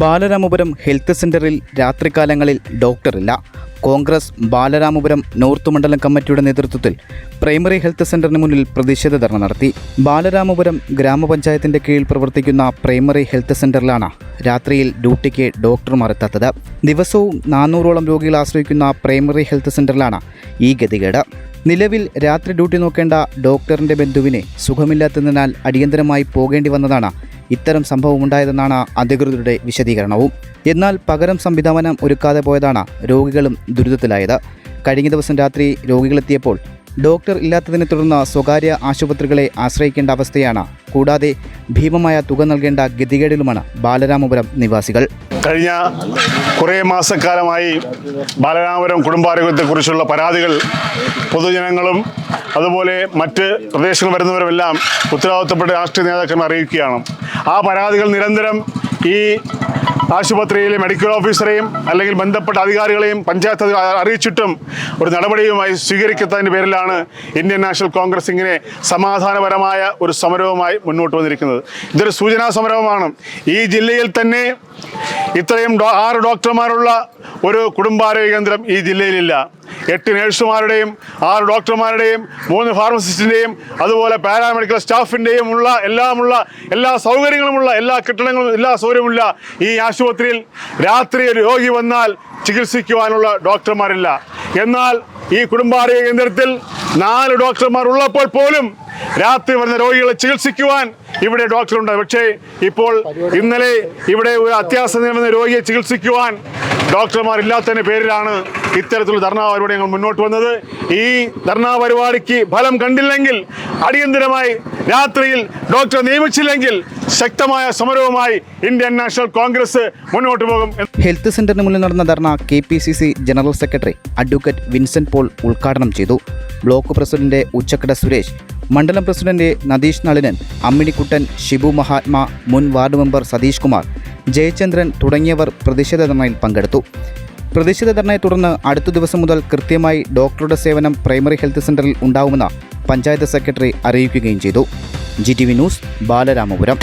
Balaramapuram health സെന്ററിൽ രാത്രികാലങ്ങളിൽ ഡോക്ടറില്ല. Congress Balaramapuram north മണ്ഡലം കമ്മിറ്റിയുടെ നേതൃത്വത്തിൽ പ്രൈമറി ഹെൽത്ത് സെന്ററിന് മുന്നിൽ പ്രതിഷേധ ധർണ നടത്തി. ബാലരാമപുരം ഗ്രാമപഞ്ചായത്തിന്റെ കീഴിൽ പ്രവർത്തിക്കുന്ന പ്രൈമറി ഹെൽത്ത് സെന്ററിലാണ് രാത്രിയിൽ ഡ്യൂട്ടിക്ക് ഡോക്ടർമാർ എത്താത്തത്. ദിവസവും നാനൂറോളം രോഗികൾ ആശ്രയിക്കുന്ന പ്രൈമറി ഹെൽത്ത് സെന്ററിലാണ് ഈ ഗതികേട്. നിലവിൽ രാത്രി ഡ്യൂട്ടി നോക്കേണ്ട ഡോക്ടറിന്റെ ബന്ധുവിനെ സുഖമില്ലാത്തതിനാൽ അടിയന്തരമായി പോകേണ്ടി വന്നതാണ് ഇത്തരം സംഭവമുണ്ടായതെന്നാണ് അധികൃതരുടെ വിശദീകരണവും. എന്നാൽ പകരം സംവിധാനം ഒരുക്കാതെ പോയതാണ് രോഗികളും ദുരിതത്തിലായത്. കഴിഞ്ഞ ദിവസം രാത്രി രോഗികളെത്തിയപ്പോൾ ഡോക്ടർ ഇല്ലാത്തതിനെ തുടർന്ന് സ്വകാര്യ ആശുപത്രികളെ ആശ്രയിക്കേണ്ട അവസ്ഥയാണ്. കൂടാതെ ഭീമമായ തുക നൽകേണ്ട ഗതികേടിലുമാണ് ബാലരാമപുരം നിവാസികൾ. കഴിഞ്ഞ കുറേ മാസക്കാലമായി ബാലരാമപുരം കുടുംബാരോഗ്യത്തെക്കുറിച്ചുള്ള പരാതികൾ പൊതുജനങ്ങളും അതുപോലെ മറ്റ് പ്രദേശങ്ങൾ വരുന്നവരുമെല്ലാം ഉത്തരവാദിത്തപ്പെട്ട രാഷ്ട്രീയ നേതാക്കന്മാർ അറിയിക്കുകയാണ്. ആ പരാതികൾ നിരന്തരം ഈ ആശുപത്രിയിലെ മെഡിക്കൽ ഓഫീസറെയും അല്ലെങ്കിൽ ബന്ധപ്പെട്ട അധികാരികളെയും പഞ്ചായത്ത് അറിയിച്ചിട്ടും ഒരു നടപടിയുമായി സ്വീകരിക്കാത്തതിന്റെ പേരിലാണ് ഇന്ത്യൻ നാഷണൽ കോൺഗ്രസ് ഇങ്ങനെ സമാധാനപരമായ ഒരു സമരവുമായി മുന്നോട്ട് വന്നിരിക്കുന്നത്. ഇതൊരു സൂചനാ സമരവുമാണ്. ഈ ജില്ലയിൽ തന്നെ ഇത്രയും ആറ് ഡോക്ടർമാരുള്ള ഒരു കുടുംബാരോഗ്യ കേന്ദ്രം ഈ ജില്ലയിലില്ല. എട്ട് നേഴ്സുമാരുടെയും ആറ് ഡോക്ടർമാരുടെയും മൂന്ന് ഫാർമസിസ്റ്റിന്റെയും അതുപോലെ പാരാമെഡിക്കൽ സ്റ്റാഫിന്റെയും ഉള്ള എല്ലാമുള്ള എല്ലാ സൗകര്യങ്ങളുമുള്ള എല്ലാ കെട്ടിടങ്ങളും എല്ലാ സൗകര്യമുള്ള ഈ ആശുപത്രിയിൽ രാത്രി ഒരു രോഗി വന്നാൽ ചികിത്സിക്കുവാനുള്ള ഡോക്ടർമാരില്ല. എന്നാൽ ഈ കുടുംബാരോഗ്യ കേന്ദ്രത്തിൽ നാല് ഡോക്ടർമാർ ഉള്ളപ്പോൾ പോലും രാത്രി വരുന്ന രോഗികളെ ചികിത്സിക്കുവാൻ ഇവിടെ ഡോക്ടറുണ്ട്. പക്ഷേ ഇപ്പോൾ ഇന്നലെ ഇവിടെ ഒരു അത്യാസന്ന വന്ന രോഗിയെ ചികിത്സിക്കുവാൻ ഡോക്ടർമാർ ഇല്ലാത്തതിന്റെ പേരിലാണ് ഇത്തരത്തിലുള്ള ധർണാ പരിപാടി ഞങ്ങൾ മുന്നോട്ട് വന്നത്. ഈ ധർണാ പരിപാടിക്ക് ഫലം കണ്ടില്ലെങ്കിൽ അടിയന്തരമായി രാത്രിയിൽ ഡോക്ടർ നിയമിച്ചില്ലെങ്കിൽ ശക്തമായ സമരവുമായി ഇന്ത്യൻ നാഷണൽ കോൺഗ്രസ് മുന്നോട്ട് പോകും ഹെൽത്ത് സെന്ററിന് മുന്നിൽ നടന്ന ധർണ K P C C general secretary advocate Vincent Paul ഉദ്ഘാടനം ചെയ്തു. ബ്ലോക്ക് പ്രസിഡന്റ് ഉച്ചക്കട സുരേഷ് മണ്ഡലം പ്രസിഡന്റ് നദീഷ് നളിനൻ അമ്മിണിക്കുട്ടൻ ഷിബു മഹാത്മ മുൻ വാർഡ് മെമ്പർ സതീഷ് കുമാർ ജയചന്ദ്രൻ തുടങ്ങിയവർ പ്രതിഷേധ ധർണയിൽ പങ്കെടുത്തു. പ്രതിഷേധ ധർണയെ തുടർന്ന് അടുത്ത ദിവസം മുതൽ കൃത്യമായി ഡോക്ടറുടെ സേവനം പ്രൈമറി ഹെൽത്ത് സെന്ററിൽ ഉണ്ടാവുമെന്ന് പഞ്ചായത്ത് സെക്രട്ടറി അറിയിക്കുകയും ചെയ്തു. G T V news Balaramapuram.